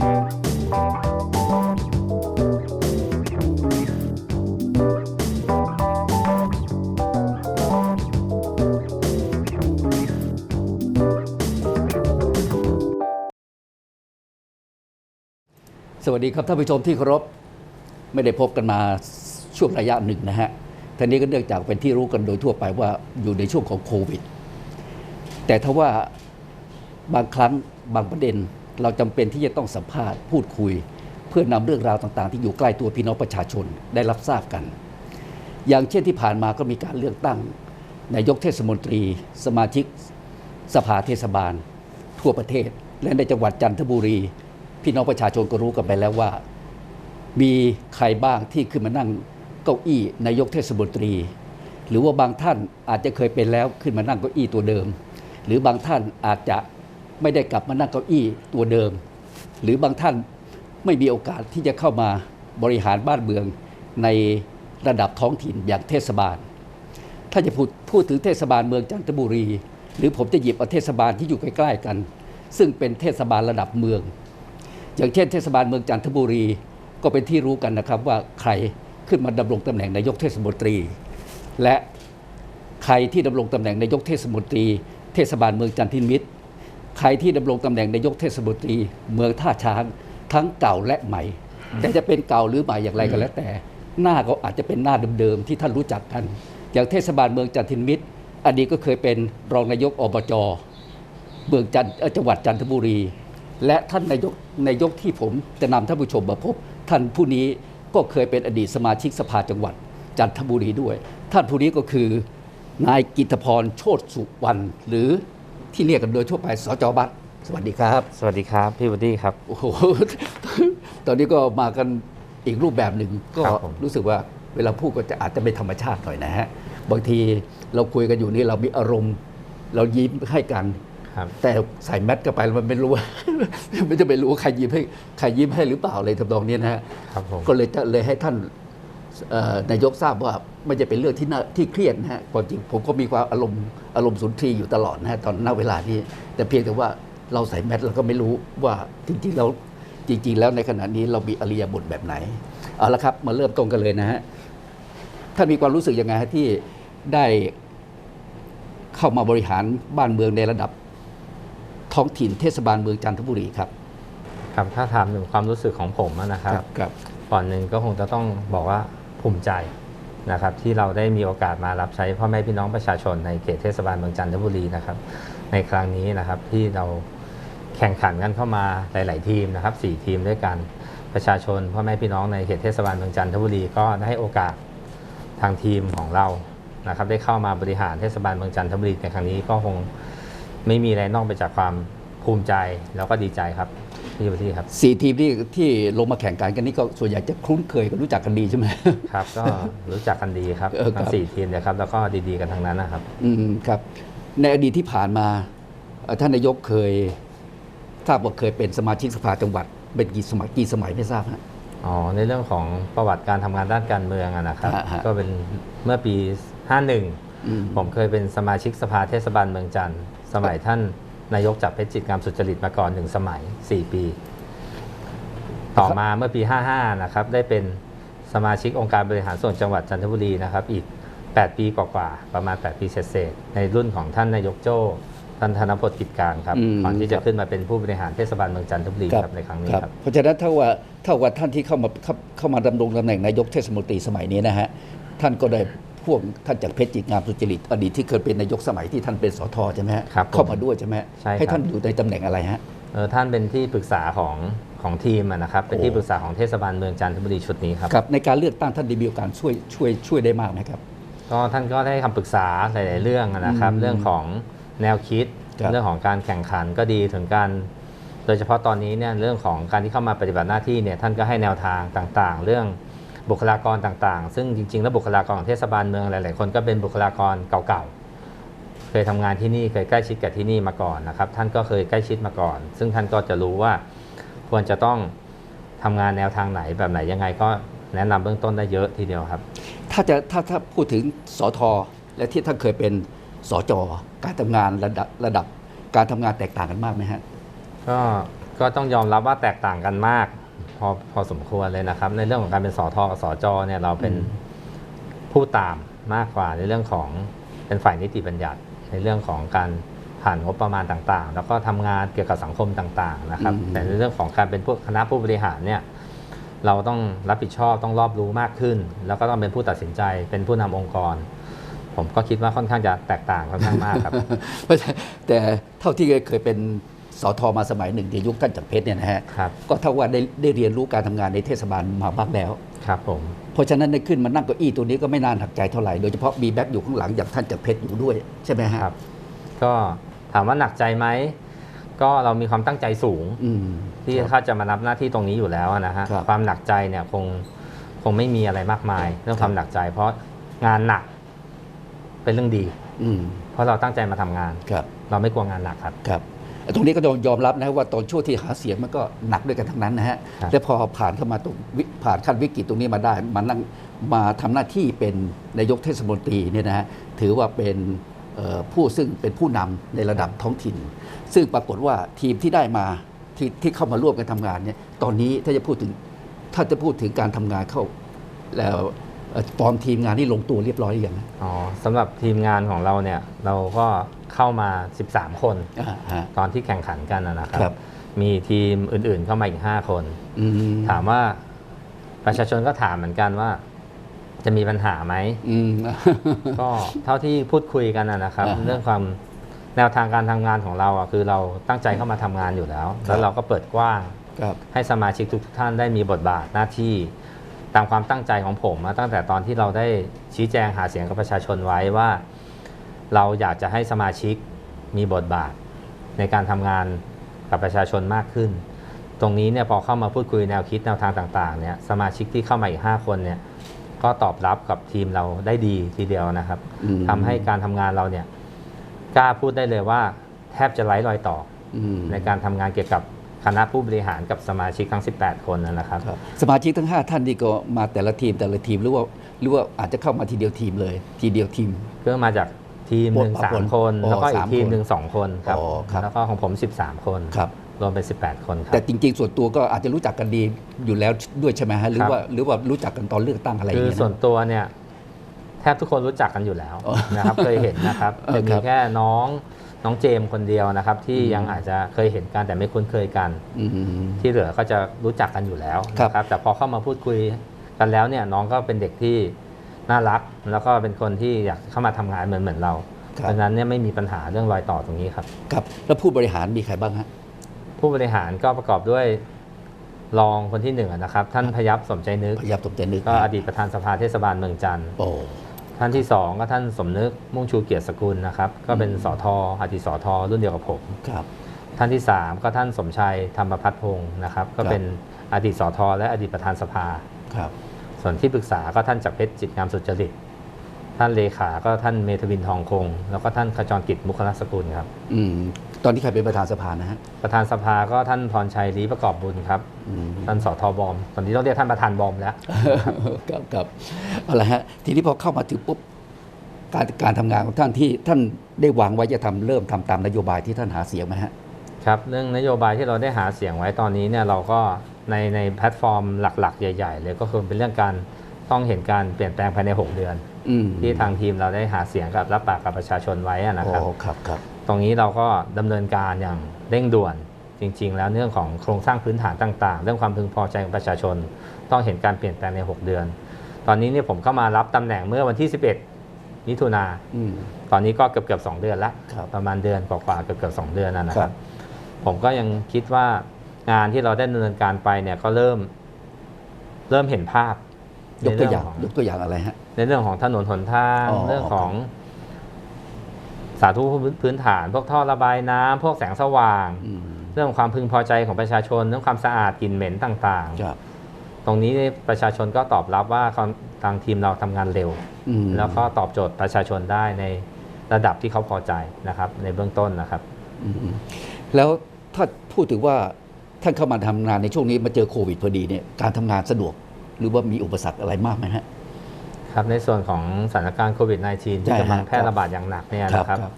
สวัสดีครับท่านผู้ชมที่เคารพไม่ได้พบกันมาช่วงระยะหนึ่งนะฮะท่านี้ก็เนื่องจากเป็นที่รู้กันโดยทั่วไปว่าอยู่ในช่วงของโควิด แต่ถ้าว่าบางครั้งบางประเด็น เราจำเป็นที่จะต้องสัมภาษณ์พูดคุย เพื่อนำเรื่องราวต่างๆ ที่อยู่ใกล้ตัวพี่น้องประชาชนได้รับทราบกัน อย่างเช่นที่ผ่านมาก็มีการเลือกตั้งนายกเทศมนตรี สมาชิก สภาเทศบาล ทั่วประเทศ และในจังหวัดจันทบุรี พี่น้องประชาชนก็รู้กันไปแล้วว่า มีใครบ้างที่ขึ้นมานั่งเก้าอี้นายกเทศมนตรี หรือว่าบางท่านอาจจะเคยเป็นแล้วขึ้นมานั่งเก้าอี้ตัวเดิม หรือบางท่านอาจจะ ไม่ได้กลับมานั่งเก้าอี้ตัวเดิม หรือบางท่านไม่มีโอกาสที่จะเข้ามาบริหารบ้านเมืองในระดับท้องถิ่นอย่างเทศบาล ถ้าจะพูดพูดถึงเทศบาลเมืองจันทบุรี หรือผมจะหยิบเอาเทศบาลที่อยู่ใกล้ๆกัน ซึ่งเป็นเทศบาลระดับเมือง อย่างเช่น เทศบาลเมืองจันทบุรี ก็เป็นที่รู้กันนะครับว่าใครขึ้นมาดำรงตำแหน่งนายกเทศมนตรี และใครที่ดำรงตำแหน่งนายกเทศมนตรี เทศบาลเมืองจันทิมิตร ใครที่ดำรงตำแหน่งนายกเทศมนตรีเมืองท่าช้าง ทั้งเก่าและใหม่ แต่จะเป็นเก่าหรือใหม่อย่างไรก็แล้วแต่ หน้าก็อาจจะเป็นหน้าเดิมๆที่ท่านรู้จักกัน อย่างเทศบาลเมืองจันทินมิตรอดีตก็เคยเป็นรองนายกอบจเมืองจันจังหวัดจันทบุรี และท่านนายกนายกที่ผมจะนำท่านผู้ชมมาพบ ท่านผู้นี้ก็เคยเป็นอดีตสมาชิกสภาจังหวัด จันทบุรีด้วย ท่านผู้นี้ก็คือนายกิตพรโชติสุวรรณหรือ ที่เรียกกันโดยทั่วไปสจบัตรสวัสดีครับ สวัสดีครับ พี่วดดี้ครับ โอ้โห ตอนนี้ก็มากันอีกรูปแบบหนึ่งก็ครับผม รู้สึกว่าเวลาพูดก็จะอาจจะไม่ธรรมชาติหน่อยนะฮะ บางทีเราคุยกันอยู่นี่เรามีอารมณ์ เรายิ้มให้กัน ครับ แต่ใส่แมสเข้าไปแล้วมันไม่รู้ว่าไม่จะไปรู้ว่าใครยิ้มให้ใครยิ้มให้หรือเปล่าเลยทำนองนี้นะฮะ ครับผม ก็เลยจะเลยให้ท่านเอ่อ นายกทราบว่าไม่จะเป็นเรื่องที่น่าที่เครียดนะฮะความจริงผมก็มีความอารมณ์อารมณ์สุนทรีย์อยู่ตลอดนะฮะตอนณเวลานี้ แต่เพียงแต่ว่าเราใส่แมสเราก็ไม่รู้ว่าจริงๆเราจริง ๆ แล้วในขณะนี้เรามีอริยบทแบบไหนเอาละครับมาเริ่มต้นกันเลยนะฮะท่านมีความรู้สึกยังไงฮะที่ได้เข้ามาบริหารบ้านเมืองในระดับท้องถิ่นเทศบาลเมืองจันทบุรีครับ ครับถ้าถามถึงความรู้สึกของผมอะนะครับ ครับก่อนหนึ่งก็คงจะต้องบอกว่า ภูมิใจนะครับที่เราได้มีโอกาสมารับใช้พ่อแม่พี่น้องประชาชนในเขตเทศบาลเมืองจันทบุรีนะครับ ในครั้งนี้นะครับที่เราแข่งขันกันเข้ามาหลาย ๆ ทีมนะครับสี่ทีมด้วยกันประชาชนพ่อแม่พี่น้องในเขตเทศบาลเมืองจันทบุรีก็ได้ให้โอกาสทางทีมของเรานะครับ ได้เข้ามาบริหารเทศบาลเมืองจันทบุรีในครั้งนี้ก็คงไม่มีอะไรนอกไปจากความ ภูมิใจแล้วก็ดีใจครับพี่วดดี้ครับสี่ทีมที่ที่ลงมาแข่งขันกันนี่ก็ส่วนใหญ่จะคุ้นเคยกันรู้จักกันดีใช่ไหมครับ ก็รู้จักกันดีครับเออครับทั้งสี่ทีมเนะครับแล้วก็ดีๆกันทั้งนั้นนะครับ อืมครับ ในอดีตที่ผ่านมาเอ่อท่านนายกเคยทราบว่าเคยเป็นสมาชิกสภาจังหวัด เป็นกี่สมัยกี่สมัยไม่ทราบฮะอ๋อในเรื่องของประวัติการทำงานด้านการเมืองอะนะครับฮะฮะก็เป็นเมื่อปี 51อืมผมเคยเป็นสมาชิกสภาเทศบาลเมืองจันทร์สมัยท่าน นายกจับเพชรจิตรงามสุจริตมาก่อนหนึ่งสมัย 4 ปี ต่อมาเมื่อปี 55 นะครับ ได้เป็นสมาชิกองค์การบริหารส่วนจังหวัดจันทบุรีนะครับ อีก 8 ปีกว่าๆประมาณ 8 ปีเศษๆในรุ่นของท่านนายกโจ้ท่านธนพจน์กิจการครับอืมก่อนที่คจะรับขึ้นมาเป็นผู้บริหารเทศบาลเมืองจันทบุรีครับในครั้งนี้ครับเพราะฉะนั้นถ้าว่าถ้าว่าท่านที่เข้ามาเข้าเข้ามาดำรงตำแหน่งนายกเทศมนตรีสมัยนี้นะฮะท่านก็ได้ พ่วงท่านจากเพชรจิตรงามสุจริตอดีตที่เคยเป็นนายกสมัยที่ท่านเป็นสทใช่ไหมฮะครับผมเข้ามาด้วยใช่ไหมฮะใช่ครับ ให้ท่านอยู่ในตำแหน่งอะไรฮะ เออท่านเป็นที่ปรึกษาของของทีมอะนะครับ เป็นที่โอ้ ปรึกษาของเทศบาลเมืองจันทบุรีชุดนี้ครับ ครับในการเลือกตั้งท่านได้มีโอกาสช่วยช่วยช่วยได้มากไหมครับ ก็ท่านก็ได้คำปรึกษาหลาย ๆ เรื่องอะนะครับ อืมเรื่องของแนวคิด ครับ เรื่องของการแข่งขันก็ดีถึงการ โดยเฉพาะตอนนี้เนี่ยเรื่องของการที่เข้ามาปฏิบัติหน้าที่เนี่ยท่านก็ให้แนวทางต่าง ๆ เรื่อง บุคลากรต่างๆ ซึ่งจริงๆ แล้วบุคลากรของเทศบาลเมืองหลายๆ คนก็เป็นบุคลากรเก่าๆ เคยทำงานที่นี่เคยใกล้ชิดกับที่นี่มาก่อนนะครับ ท่านก็เคยใกล้ชิดมาก่อน ซึ่งท่านก็จะรู้ว่าควรจะต้องทำงานแนวทางไหนแบบไหนยังไงก็แนะนำเบื้องต้นได้เยอะทีเดียวครับ ถ้าจะถ้าถ้าพูดถึงสอทอและที่ท่านเคยเป็นสอจอการทำงานระดับระดับการทำงานแตกต่างกันมากไหมฮะก็ก็ต้องยอมรับว่าแตกต่างกันมาก พอพอสมควรเลยนะครับ ในเรื่องของการเป็นสอทอกับสอจอเนี่ยเราเป็นอืมผู้ตามมากกว่าในเรื่องของเป็นฝ่ายนิติบัญญัติ ในเรื่องของการผ่านงบประมาณต่างๆ แล้วก็ทำงานเกี่ยวกับสังคมต่างๆนะครับ แต่ในเรื่องของการเป็นผู้คณะผู้บริหารเนี่ยเราต้องรับผิดชอบต้องรอบรู้มากขึ้น แล้วก็ต้องเป็นผู้ตัดสินใจเป็นผู้นำองค์กร ผมก็คิดว่าค่อนข้างจะแตกต่างค่อนข้างมากครับไม่ใช่แต่เท่าที่เคยเป็น สอทอมาสมัยหนึ่งในยุคท่านจักรเพชรเนี่ยนะฮะครับก็เท่าว่าได้ได้เรียนรู้การทำงานในเทศบาลมาบ้างแล้วครับผมเพราะฉะนั้นได้ขึ้นมานั่งเก้าอี้ตัวนี้ก็ไม่น่าหนักใจเท่าไหร่โดยเฉพาะมีแบ็คอยู่ข้างหลังอย่างท่านจักรเพชรอยู่ด้วยใช่ไหมฮะครับ ก็ถามว่าหนักใจไหมก็เรามีความตั้งใจสูงอืมที่ครับเขาจะมารับหน้าที่ตรงนี้อยู่แล้วนะฮะครับความหนักใจเนี่ยคงคงไม่มีอะไรมากมาย เรื่องความหนักใจ เพราะงานหนักเป็นเรื่องดีอืมเพราะเราตั้งใจมาทำงานครับเราไม่กลัวงานหนักครับครับ ตรงนี้ก็ต้องยอมรับนะว่าตอนช่วงที่หาเสียงมันก็หนักด้วยกันทั้งนั้นนะฮะครับและพอผ่านเข้ามาตรงวิผ่านขั้นวิกฤตตรงนี้มาได้มานั่งมาทำหน้าที่เป็นนายกเทศมนตรีเนี่ยนะฮะถือว่าเป็นเอ่อผู้ซึ่งเป็นผู้นำในระดับท้องถิ่น ซึ่งปรากฏว่าทีมที่ได้มาที่ที่เข้ามาร่วมกันทำงานเนี่ยตอนนี้ถ้าจะพูดถึงถ้าจะพูดถึงการทำงานเข้าแล้วเอ่อฟอร์มทีมงานนี่ลงตัวเรียบร้อยหรือยังนะอ๋อสำหรับทีมงานของเราเนี่ยเราก็ เข้ามา 13 คนอ่าฮะตอนที่แข่งขันกันนะครัครับ มีทีมอื่นๆเข้ามาอีก 5 คนอืมถามว่าประชาชนก็ถามเหมือนกันว่า จะมีปัญหาไหมอืมก็เท่าที่พูดคุยกันนะนะครับอ่าฮะเรื่องความแนวทางการทำงานของเราอะคือเราตั้งใจเข้ามาทำงานอยู่แล้วครับแล้วเราก็เปิดกว้างครับให้สมาชิกทุกๆท่านได้มีบทบาทหน้าที่ตามความตั้งใจของผมมาตั้งแต่ตอนที่เราได้ชี้แจงหาเสียงกับประชาชนไว้ว่า เราอยากจะให้สมาชิกมีบทบาทในการทำงานกับประชาชนมากขึ้น ตรงนี้เนี่ยพอเข้ามาพูดคุยแนวคิดแนวทางต่างๆเนี่ยสมาชิกที่เข้ามาอีก 5 คนเนี่ยก็ตอบรับกับทีมเราได้ดีทีเดียวนะครับอืมทำให้การทำงานเราเนี่ยกล้าพูดได้เลยว่าแทบจะไร้รอยต่ออืมในการทำงานเกี่ยวกับคณะผู้บริหารกับสมาชิกทั้ง 18 คนนะครับครับ สมาชิกทั้ง 5 ท่านนี่ก็มาแต่ละทีมแต่ละทีมหรือว่าหรือว่าอาจจะเข้ามาทีเดียวทีมเลย ทีเดียวทีมเพื่อมาจาก ทีมหนึ่งอ๋อสามคนคนอ๋อแล้วก็อีสากมทีมคนหนึ่งสองคนครับอ๋อครับแล้วก็ของผม 13 คนครับรวมเป็น 18 คนครับแต่จริง ๆ ส่วนตัวก็อาจจะรู้จักกันดีอยู่แล้วด้วยใช่ไหมฮะหรือครับว่าหรือว่ารู้จักกันตอนเลือกตั้งอะไรอคืย่างอเงี้ยส่วนนะตัวเนี่ยแทบทุกคนรู้จักกันอยู่แล้วอ๋อนะครับเคยเห็นนะครับเออจะมีครับแค่น้องน้องเจมส์คนเดียวนะครับ ที่อืมยังอาจจะเคยเห็นกันแต่ไม่คุ้นเคยกันอืมที่เหลือก็จะรู้จักกันอยู่แล้วครับนะครับ แต่พอเข้ามาพูดคุยกันแล้วเนี่ยน้องก็เป็นเด็กที่ น่ารัก แล้วก็เป็นคนที่อยากเข้ามาทำงานเหมือนเหมือนเราคเพรับราะฉะนั้นเนี่ยไม่มีปัญหาเรื่องรอยต่อตรงนี้ครับครับ แล้วผู้บริหารมีใครบ้างฮะผู้บริหารก็ประกอบด้วยรองคนที่หนึ่งนะครับ ท่านพยับสมใจนึกพยับสมใจนึกก็อดีตประธานสภาเทศบาลเมืองจันทร์โอ้ท่านที่สองก็ท่านสมนึกมุ่งชูเกียรติสกุลนะครับก็เป็นอืมสอทออดีตสอทอรุ่นเดียวกับผมครับท่านที่สามก็ท่านสมชัยธรรมพัฒน์พงศ์นะครับ ก็ครับเป็นอดีตสอทอและอดีตประธานสภาครับ ส่วนที่ปรึกษาก็ท่านจักรเพชรจิตงามสุจริต ท่านเลขา ก็ท่านเมธวินทองคง แล้วก็ท่านขจรกิจมุขลสกุลครับ อืมตอนนี้ใครเป็นประธานสภานะฮะ ประธานสภาก็ท่านพรชัยลีประกอบบุญครับอืมท่านสอทอบอม ตอนนี้ต้องเรียกท่านประธานบอมแล้ว ครับครับเอาละฮะ ทีนี้พอเข้ามาถึงปุ๊บ การการทำงานของท่านที่ท่านได้วางไว้จะทำเริ่มทำตามนโยบายที่ท่านหาเสียงไหมฮะ ครับ เรื่องนโยบายที่เราได้หาเสียงไว้ตอนนี้เนี่ยเราก็ ในในแพลตฟอร์มหลัก ๆ ใหญ่ ๆ เลยก็คือเป็นเรื่องการต้องเห็นการเปลี่ยนแปลงภายใน 6 เดือนอืมที่ทางทีมเราได้หาเสียงกับรับปากกับประชาชนไว้อะนะครับโอ้ครับครับ ตรงนี้เราก็ดำเนินการอย่างเร่งด่วนจริง ๆ แล้วเรื่องของโครงสร้างพื้นฐานต่าง ๆ เรื่องความพึงพอใจของประชาชน ต้องเห็นการเปลี่ยนแปลงใน 6 เดือน ตอนนี้เนี่ยผมเข้ามารับตำแหน่งเมื่อวันที่ 11มิถุนาอืมตอนนี้ก็เกือบเกือบๆสองเดือนละครับประมาณเดือนกว่าๆเกือบเกือบๆสองเดือนนะนะคครัรับบผมก็ยังคิดว่า งานที่เราได้ดำเนินการไปเนี่ยก็เริ่มเริ่มเห็นภาพยกตัวอย่างในยเรื่กตัวอย่างอะไรฮะ ในเรื่องของถนนหนทางอ๋อเรื่องของ สาธุพื้นฐาน พวกท่อระบายน้ำพวกแสงสว่างอืมเรื่องของความพึงพอใจของประชาชน เรื่องความสะอาดกลิ่นเหม็นต่างครับๆตรงนี้ประชาชนก็ตอบรับว่าทางทีมเราทำงานเร็วอืมแล้วก็ตอบโจทย์ประชาชนได้ในระดับที่เขาพอใจนะครับ ในเบื้องต้นนะครับอืมแล้วถ้าพูดถึงว่า ท่านเข้ามาทำงานในช่วงนี้มาเจอโควิดพอดีเนี่ยการทำงานสะดวกหรือว่ามีอุปสรรคอะไรมากไหมฮะครับในส่วนของสถานการณ์โควิด -19 ที่ใช่ฮะกำลังแพร่ระบาดอย่างหนักเนี่ยครับนะครับครับ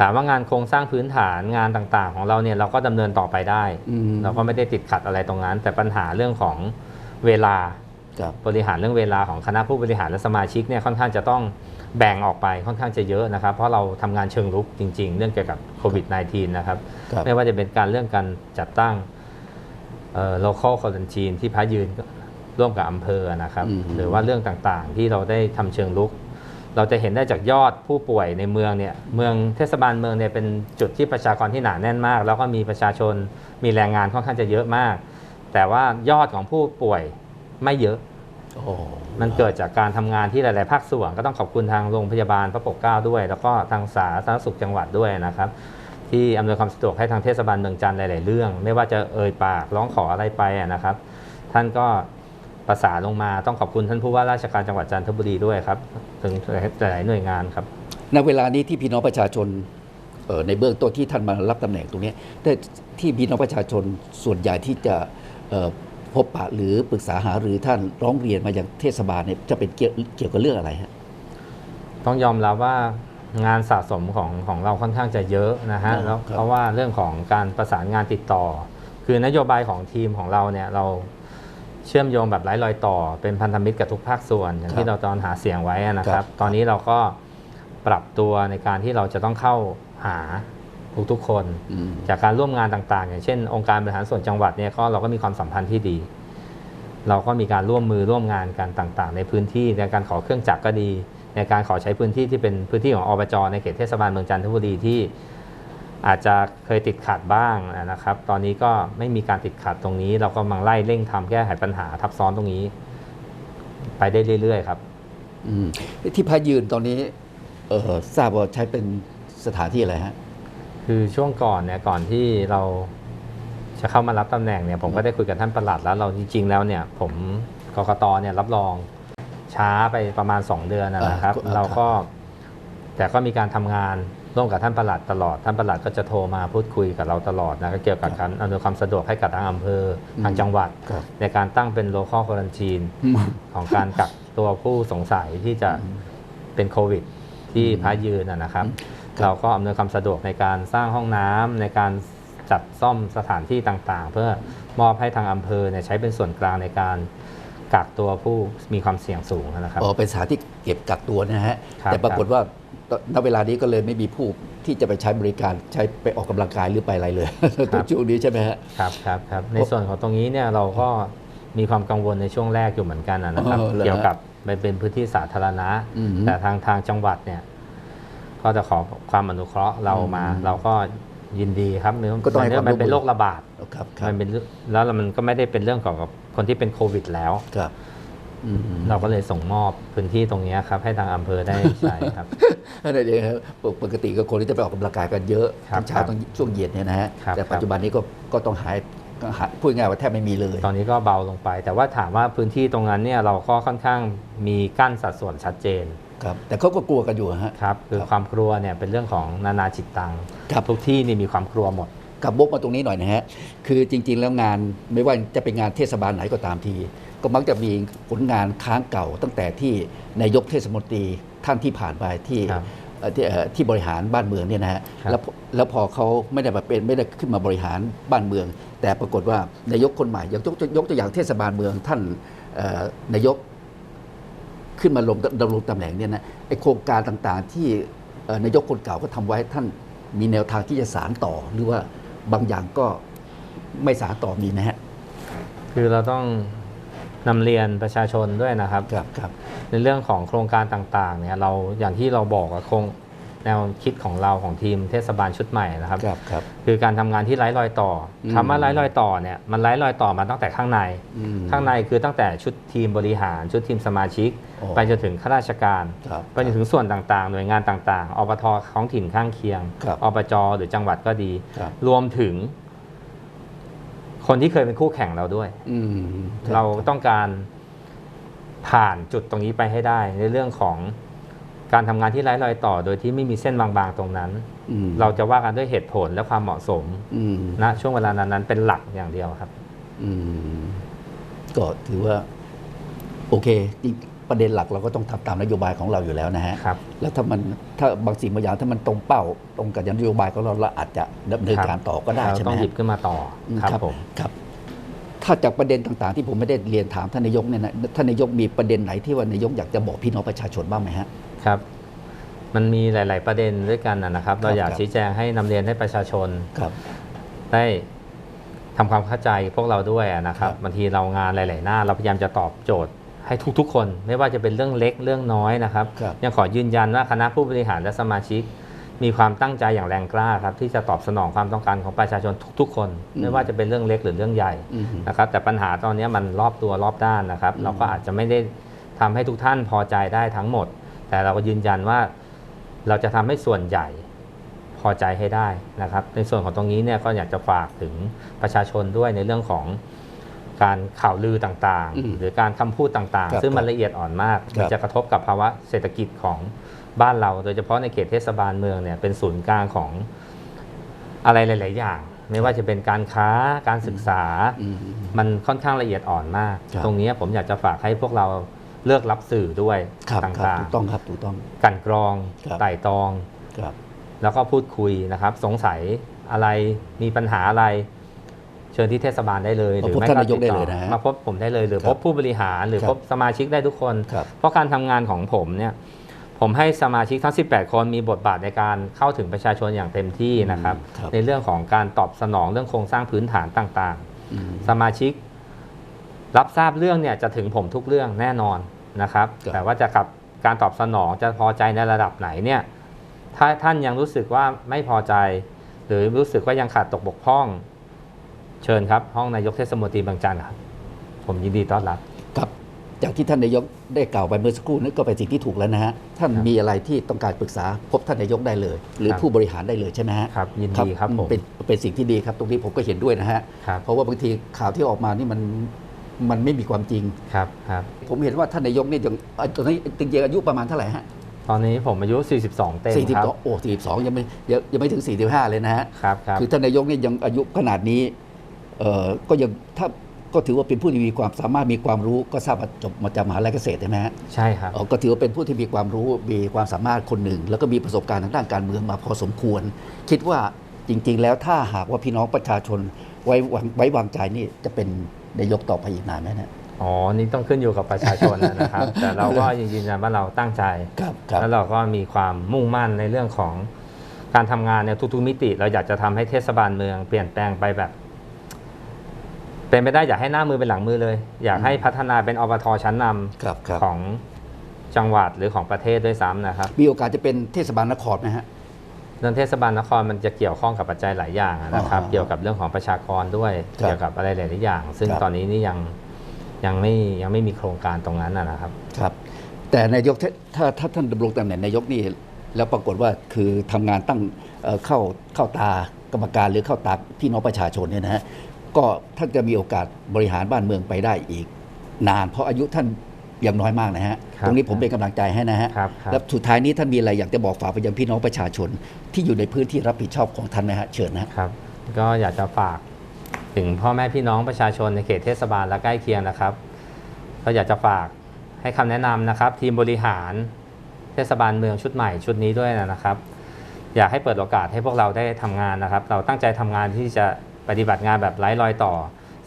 ถามว่างานโครงสร้างพื้นฐานงานต่างๆ ของเราเนี่ยเราก็ดำเนินต่อไปได้อืมเราก็ไม่ได้ติดขัดอะไรตรงนั้น แต่ปัญหาเรื่องของเวลาครับบริหารเรื่องเวลาของคณะผู้บริหารและสมาชิกเนี่ยค่อนข้างจะต้องแบ่งออกไปค่อนข้างจะเยอะนะครับ เพราะเราทำงานเชิงรุกจริง ๆ เรื่องเกี่ยวกับโควิด -19 นะครับครับไม่ว่าจะเป็นการเรื่องการจัดตั้งเอ่อ local quarantine ที่พระยืนร่วมกับอำเภอนะครับอืมหรือว่าเรื่องต่างๆ ที่เราได้ทำเชิงรุก เราจะเห็นได้จากยอดผู้ป่วยในเมืองเนี่ยเมืองเทศบาลเมืองเนี่ยเป็นจุดที่ประชากรที่หนาแน่นมาก แล้วก็มีประชาชนมีแรงงานค่อนข้างจะเยอะมาก แต่ว่ายอดของผู้ป่วยไม่เยอะโอ้มันเกิดจากการทำงานที่หลาย ๆ ภาคส่วนก็ต้องขอบคุณทางโรงพยาบาลพระปกเกล้าด้วย แล้วก็ทางสาธารณสุขจังหวัดด้วยนะครับ ที่อำนวยความสะดวกให้ทางเทศบาลเมืองจันทร์หลาย ๆ เรื่อง ไม่ว่าจะเอ่ยปากร้องขออะไรไปอะนะครับ ท่านก็ประสานลงมาต้องขอบคุณท่านผู้ว่าราชการจังหวัดจันทบุรีด้วยครับถึงหลายๆหน่วยงานครับณเวลานี้ที่พี่น้องประชาชนเอ่อในเบื้องต้นที่ท่านมารับตำแหน่งตรงเนี้ยแต่ที่พี่น้องประชาชนส่วนใหญ่ที่จะเอ่อพบปะหรือปรึกษาหารือท่านร้องเรียนมาอย่างเทศบาลเนี่ยจะเป็นเกี่ยวเกี่ยวกับเรื่องอะไรฮะต้องยอมรับว่า งานสะสมของของเราค่อนข้างจะเยอะนะฮะอ๋อแล้วครับเพราะว่าเรื่องของการประสานงานติดต่อ คือนโยบายของทีมของเราเนี่ยเราเชื่อมโยงแบบไร้รอยต่อ เป็นพันธมิตรกับทุกภาคส่วน อย่างที่เราตอนหาเสียงไว้อะนะคครัรับบตอนนี้เราก็ปรับตัวในการที่เราจะต้องเข้าหาทุกๆคนอืมจากการร่วมงานต่างๆ อย่างเช่น องค์การบริหารส่วนจังหวัดเนี่ยก็เราก็มีความสัมพันธ์ที่ดี เราก็มีการร่วมมือร่วมงานกันต่างๆ ในพื้นที่ในการขอเครื่องจักรก็ดี ในการขอใช้พื้นที่ที่เป็นพื้นที่ของอบจในเขตเทศบาลเมืองจันทบุรีที่อาจจะเคยติดขัดบ้างนะครับ ตอนนี้ก็ไม่มีการติดขัดตรงนี้ เราก็กำลังไล่เร่งทำแก้ไขปัญหาทับซ้อนตรงนี้ ไปได้เรื่อยๆครับอืมที่พายืนตอนนี้เอ่อทราบว่าใช้เป็นสถานที่อะไรฮะ คือช่วงก่อนเนี่ยก่อนที่เราจะเข้ามารับตำแหน่งเนี่ยผมก็ได้คุยกับท่านประหลัดแล้วเราจริงๆแล้วเนี่ย ผมกกตเนี่ยรับรอง ช้าไปประมาณ 2 เดือนนะนะครับ อ่าครับเราก็ แต่ก็มีการทำงานร่วมกับท่านประหลัดตลอด ท่านประหลัดก็จะโทรมาพูดคุยกับเราตลอดนะก็เกี่ยวกับการอำนวยความสะดวกให้กับทางอำเภอทางจังหวัด ครับ ในการตั้งเป็น local quarantine ของการกักตัวผู้สงสัยที่จะเป็นโควิด ที่พายืนนะนะครับ ครับ เราก็อำนวยความสะดวกในการสร้างห้องน้ำในการจัดซ่อมสถานที่ต่างๆ เพื่อมอบให้ทางอำเภอเนี่ยใช้เป็นส่วนกลางในการ กักตัวผู้มีความเสี่ยงสูงนะครับ อ๋อ เป็นสถานที่เก็บกักตัวนะฮะ ครับแต่ปรากฏว่าณเวลานี้ก็เลยไม่มีผู้ที่จะไปใช้บริการใช้ไปออกกำลังกายหรือไปอะไรเลยตรงช่วงนี้ใช่ไหมฮะ ครับครับครับในส่วนของตรงนี้เนี่ยเราก็มีความกังวลในช่วงแรกอยู่เหมือนกันนะครับอ๋อเหรอฮะเกี่ยวกับมันเป็นพื้นที่สาธารณะ อืมแต่ทางทางจังหวัดเนี่ย ก็จะขอความอนุเคราะห์เรามา อืม เราก็ ยินดีครับก็ต้องให้ความร่วมมือ มันเป็นโรคระบาดครับครับมันเป็นเรื่องแล้วมันก็ไม่ได้เป็นเรื่องของกับคนที่เป็นโควิดแล้ว ครับอืมเราก็เลยส่งมอบพื้นที่ตรงนี้ครับ ให้ทางอำเภอได้ใช้ครับ นั่นเองครับปกติก็คนที่จะไปออกกำลังกายกันเยอะครับทั้งเช้าทั้งช่วงเย็นเนี่ยนะฮะครับ แต่ปัจจุบันนี้ก็ก็ต้องหายก็หายพูดง่ายว่าแทบไม่มีเลยตอนนี้ก็เบาลงไป แต่ว่าถามว่าพื้นที่ตรงนั้นเนี่ยเราก็ค่อนข้างมีกั้นสัดส่วนชัดเจน ครับแต่เขาก็กลัวกันอยู่ฮะ ครับคือครับความกลัวเนี่ยเป็นเรื่องของนานาจิตตังครับ ทุกที่นี่มีความกลัวหมดกลับบกมาตรงนี้หน่อยนะฮะ คือจริง ๆ แล้วงานไม่ว่าจะเป็นงานเทศบาลไหนก็ตามที ก็มักจะมีผลงานค้างเก่าตั้งแต่ที่นายกเทศมนตรีท่านที่ผ่านไปที่ครับเอ่อที่เอ่อที่บริหารบ้านเมืองเนี่ยนะฮะครับแล้วพอแล้วพอเขาไม่ได้มาเป็นไม่ได้ขึ้นมาบริหารบ้านเมือง แต่ปรากฏว่านายกคนใหม่ยกยกยกตัวอย่างเทศบาลเมืองท่านเอ่อนายก ขึ้นมาลงดำรงตำแหน่งเนี่ยนะไอโครงการต่างๆ ที่เอ่อนายกคนเก่าก็ทำไว้ท่านมีแนวทางที่จะสารต่อ หรือว่าบางอย่างก็ไม่สารต่อมีไหมฮะคือเราต้องนำเรียนประชาชนด้วยนะครับครับครับในเรื่องของโครงการต่างๆเนี่ยเราอย่างที่เราบอกอะโครง แนวคิดของเราของทีมเทศบาลชุดใหม่นะครับครับครับ คือการทำงานที่ไร้รอยต่ออมคำว่าไร้รอยต่อเนี่ยมันไร้รอยต่อมาตั้งแต่ข้างในอืมข้างในคือตั้งแต่ชุดทีมบริหาร ชุดทีมสมาชิกอ๋อไปจนถึงข้าราชการครับไปจนถึงส่วนต่างๆ หน่วยงานต่างๆอบทท้องถิ่นข้างเคียงครับอบจหรือจังหวัดก็ดีครับรวมถึง คนที่เคยเป็นคู่แข่งเราด้วยอืมคบเราต้องการผ่านจุดตรงนี้ไปให้ได้ในเรื่องของ การทำงานที่ไร้รอยต่อ โดยที่ไม่มีเส้นบางๆตรงนั้นอืมเราจะว่ากันด้วยเหตุผลและความเหมาะสมอืมณช่วงเวลานั้นๆเป็นหลักอย่างเดียวครับอืมก็ถือว่า โอเคจริงประเด็นหลักเราก็ต้องทำตามนโยบายของเราอยู่แล้วนะฮะครับแล้วถ้ามันถ้าบางสิ่งบางอย่างถ้ามันตรงเป้า ตรงกับนโยบายของเราเราอาจจะดำเนินการต่อก็ได้เราใช่ไหมต้องหฮะยิบขึ้นมาต่ออืมครับผมครับ ถ้าจากประเด็นต่างๆ ที่ผมไม่ได้เรียนถามท่านนายกเนี่ยนะท่านนายกมีประเด็นไหนที่ว่านายกอยากจะบอกพี่น้องประชาชนบ้างไหมฮะ ครับ มันมีหลาย ๆ ประเด็นด้วยกันนะนะครับ เราอยากครับชี้แจงให้นำเรียนให้ประชาชนครับได้ทำความเข้าใจพวกเราด้วยอะนะครับครับบางทีเรางานหลาย ๆ หน้า เราพยายามจะตอบโจทย์ให้ทุก ๆ คน ไม่ว่าจะเป็นเรื่องเล็กเรื่องน้อยนะครับครับ ยังขอยืนยันว่าคณะผู้บริหารและสมาชิก มีความตั้งใจอย่างแรงกล้าครับที่จะตอบสนองความต้องการของประชาชนทุก ๆ คน ไม่ว่าจะเป็นเรื่องเล็กหรือเรื่องใหญ่อืมนะครับ แต่ปัญหาตอนนี้มันรอบตัวรอบด้านนะครับอืมเราก็อาจจะไม่ได้ทำให้ทุกท่านพอใจได้ทั้งหมด แต่เราก็ยืนยันว่าเราจะทำให้ส่วนใหญ่พอใจให้ได้นะครับ ในส่วนของตรงนี้เนี่ยก็อยากจะฝากถึงประชาชนด้วยในเรื่องของการข่าวลือต่างอืมๆหรือการคำพูดต่างครับๆซึ่งมันละเอียดอ่อนมากครับมันจะกระทบกับภาวะเศรษฐกิจของบ้านเรา โดยเฉพาะในเขตเทศบาลเมืองเนี่ยเป็นศูนย์กลางของอะไรหลาย ๆ อย่าง ไม่ว่าจะเป็นการค้าการศึกษาอืมมันค่อนข้างละเอียดอ่อนมากครับตรงนี้ผมอยากจะฝากให้พวกเรา เลือกรับสื่อด้วยครับตครับ่างถูกต้องครับถูกต้องๆกลันกรองครับไต่ตรองครับแล้วก็พูดคุยนะครับ สงสัยอะไรมีปัญหาอะไร เชิญที่เทศบาลได้เลยมาพบท่านนายกได้เลยนะฮะมาพบผมได้เลย หรือครับพบผู้บริหารหรือครับพบสมาชิกได้ทุกคนครับเพราะการทำงานของผมเนี่ยผมให้สมาชิกทั้ง 18 คนมีบทบาทในการเข้าถึงประชาชนอย่างเต็มที่นะครับครับในเรื่องของการตอบสนองเรื่องโครงสร้างพื้นฐานต่างๆอืมสมาชิก รับทราบเรื่องเนี่ยจะถึงผมทุกเรื่องแน่นอน นะครับครับ แต่ว่าจะกับการตอบสนองจะพอใจในระดับไหนเนี่ยถ้าท่านยังรู้สึกว่าไม่พอใจ หรือรู้สึกว่ายังขาดตกบกพร่อง เชิญครับ ห้องนายกเทศมนตรีบางจันทร์ครับ ผมยินดีต้อนรับครับจากที่ท่านนายกได้กล่าวไปเมื่อสักครู่นั้นก็เป็นสิ่งที่ถูกแล้วนะฮะท่านครับมีอะไรที่ต้องการปรึกษาพบท่านนายกได้เลย หรือครับผู้บริหารได้เลยใช่ไหมฮะครับยินดีครับผมเป็นเป็นสิ่งที่ดีครับ ตรงนี้ผมก็เห็นด้วยนะฮะครับเพราะว่าบางทีข่าวที่ออกมานี่มัน มันไม่มีความจริงครับครับผมเห็นว่าท่านนายกนี่ยังอะตอนนี้จริงๆอายุประมาณเท่าไหร่ฮะตอนนี้ผมอายุ 42 เต็มสี่สิบครับสองโอ้สี่สิบสองยังไม่ยังยังไม่ถึงสี่สิบห้าเลยนะฮะครับครับคือท่านนายกนี่ยังอายุขนาดนี้เอ่อก็ยังถ้าก็ถือว่าเป็นผู้ที่มีความสามารถมีความรู้ก็ทราบว่าจบมาจากมหาลัยเกษตรใช่ไหมฮะใช่ครับเอ่อก็ถือว่าเป็นผู้ที่มีความรู้มีความสามารถคนหนึ่ง แล้วก็มีประสบการณ์ทางด้านการเมืองมาพอสมควร คิดว่าจริง ๆ แล้วถ้าหากว่าพี่น้องประชาชนไว้วางไว้วางใจนี่จะเป็น นายกต่อไปอีกนานไหมเนะอ๋อ นี่ต้องขึ้นอยู่กับประชาชนนะครับ แต่เราก็ยืนยันว่าเราตั้งใจครับครับแล้วเราก็มีความมุ่งมั่นในเรื่องของการทำงานในทุกๆมิติ เราอยากจะทำให้เทศบาลเมืองเปลี่ยนแปลงไปแบบ เป็นไปได้อยากให้หน้ามือเป็นหลังมือเลย อยากให้พัฒนาเป็นอบทชั้นนำครับครับของจังหวัดหรือของประเทศด้วยซ้ำนะครับ มีโอกาสจะเป็นเทศบาลนครไหมฮะ เรื่องเทศบาลนครมันจะเกี่ยวข้องกับปัจจัยหลายอย่างนะครับอ่าเกี่ยวกับเรื่องของประชากรด้วยครับเกี่ยวกับอะไรหลายๆอย่าง ซึ่งครับตอนนี้นี่ยังยังไม่ยังไม่มีโครงการตรงนั้นนะนะครับ ครับ แต่นายกถ้าถ้าถ้าท่านดำรงตำแหน่งนายกนี่แล้วปรากฏว่าคือทำงานตั้งเอ่อเข้าเข้าตากรรมการหรือเข้าตาพี่น้องประชาชนเนี่ยนะฮะก็ท่านจะมีโอกาสบริหารบ้านเมืองไปได้อีก นานเพราะอายุท่าน ยังน้อยมากนะฮะ ครับตรงนี้ผมเป็นกำลังใจให้นะฮะ ครับครับ แล้วสุดท้ายนี้ท่านมีอะไรอยากจะบอกฝากไปยังพี่น้องประชาชน ที่อยู่ในพื้นที่รับผิดชอบของท่านไหมฮะ เชิญนะฮะ ครับก็อยากจะฝากถึงพ่อแม่พี่น้องประชาชนในเขตเทศบาลและใกล้เคียงนะครับ ก็อยากจะฝากให้คำแนะนำนะครับ ทีมบริหารเทศบาลเมืองชุดใหม่ชุดนี้ด้วยนะครับ อยากให้เปิดโอกาสให้พวกเราได้ทำงานนะครับ เราตั้งใจทำงานที่จะปฏิบัติงานแบบไร้รอยต่อ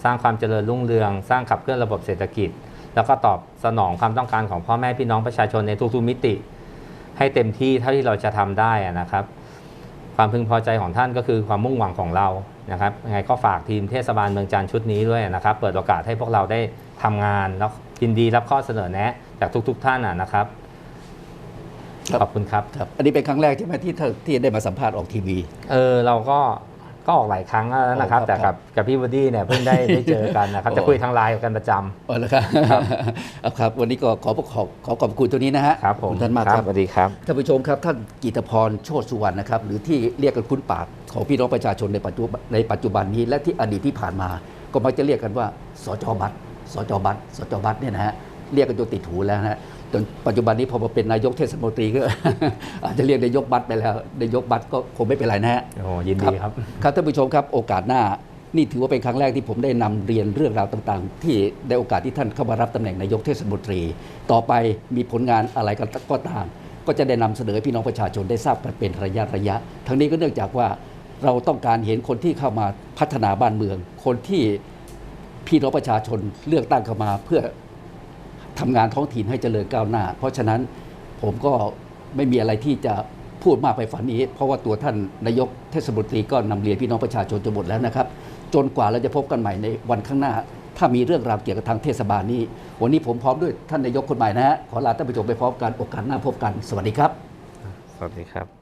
สร้างความเจริญรุ่งเรือง สร้างขับเคลื่อนระบบเศรษฐกิจ แล้วก็ตอบสนองความต้องการของพ่อแม่พี่น้องประชาชนในทุกๆมิติ ให้เต็มที่เท่าที่เราจะทำได้อะนะครับ ความพึงพอใจของท่านก็คือความมุ่งหวังของเรานะครับยังไงก็ฝากทีมเทศบาลเมืองจันทร์ชุดนี้ด้วยนะครับ เปิดโอกาสให้พวกเราได้ทำงานแล้วยินดีรับข้อเสนอแนะจากทุก ๆท่านอะนะครับครับขอบคุณครับครับ อันนี้เป็นครั้งแรกใช่ไหมที่ท่านที่ได้มาสัมภาษณ์ออกทีวี เออเราก็ ก็ออกหลายครั้งแล้วนะครับอ๋อครับแต่กับกับพี่วดดี้เนี่ยเพิ่งได้ได้เจอกันนะครับโอ้จะคุยทางไลน์กันประจเออแล้วครับเอาครับ วันนี้ก็ขอขอขอขอบคุณตัวนี้นะฮะำครับผมขอณท่านมากครับสวัสดีครับท่านผู้ชมครับ ท่านกิตพรโชติสุวรรณนะครับหรือที่เรียกกันคุ้นปากของพี่น้องประชาชนในปัจจุบันในปัจจุบันนี้และที่อดีตที่ผ่านมา ก็มักจะเรียกกันว่าสจบัตรสจบัตรสจบัตรเนี่ยนะฮะเรียกกันจนติดหูแล้วนะฮะ จนปัจจุบันนี้พอมาเป็นนายกเทศมนตรีก็อาจจะเรียกนายกบัตรไปแล้วนายกบัตรก็คงไม่เป็นไรนะฮะโอ้ยินดีครับครับท่านผู้ชมครับโอกาสหน้านี่ถือว่าเป็นครั้งแรกที่ผมได้นำเรียนเรื่องราวต่างๆ ที่ในโอกาสที่ท่านเข้ามารับตำแหน่งนายกเทศมนตรี ต่อไปมีผลงานอะไรก็ก็ตาม ก็จะได้นำเสนอให้พี่น้องประชาชนได้ทราบกันเป็นระยะระยะ ทั้งนี้ก็เนื่องจากว่าเราต้องการเห็นคนที่เข้ามาพัฒนาบ้านเมือง คนที่พี่น้องประชาชนเลือกตั้งเข้ามาเพื่อ ทำงานท้องถิ่นให้เจริญก้าวหน้า เพราะฉะนั้นผมก็ไม่มีอะไรที่จะพูดมากไปฝันนี้ เพราะว่าตัวท่านนายกเทศมนตรีก็นำเรียนพี่น้องประชาชนจนหมดแล้วนะครับ จนกว่าเราจะพบกันใหม่ในวันข้างหน้า ถ้ามีเรื่องราวเกี่ยวกับทางเทศบาลนี้ วันนี้ผมพร้อมด้วยท่านนายกคนใหม่นะฮะขอลาท่านผู้ชมไปพร้อมกันโอกาสหน้าพบกัน สวัสดีครับ สวัสดีครับ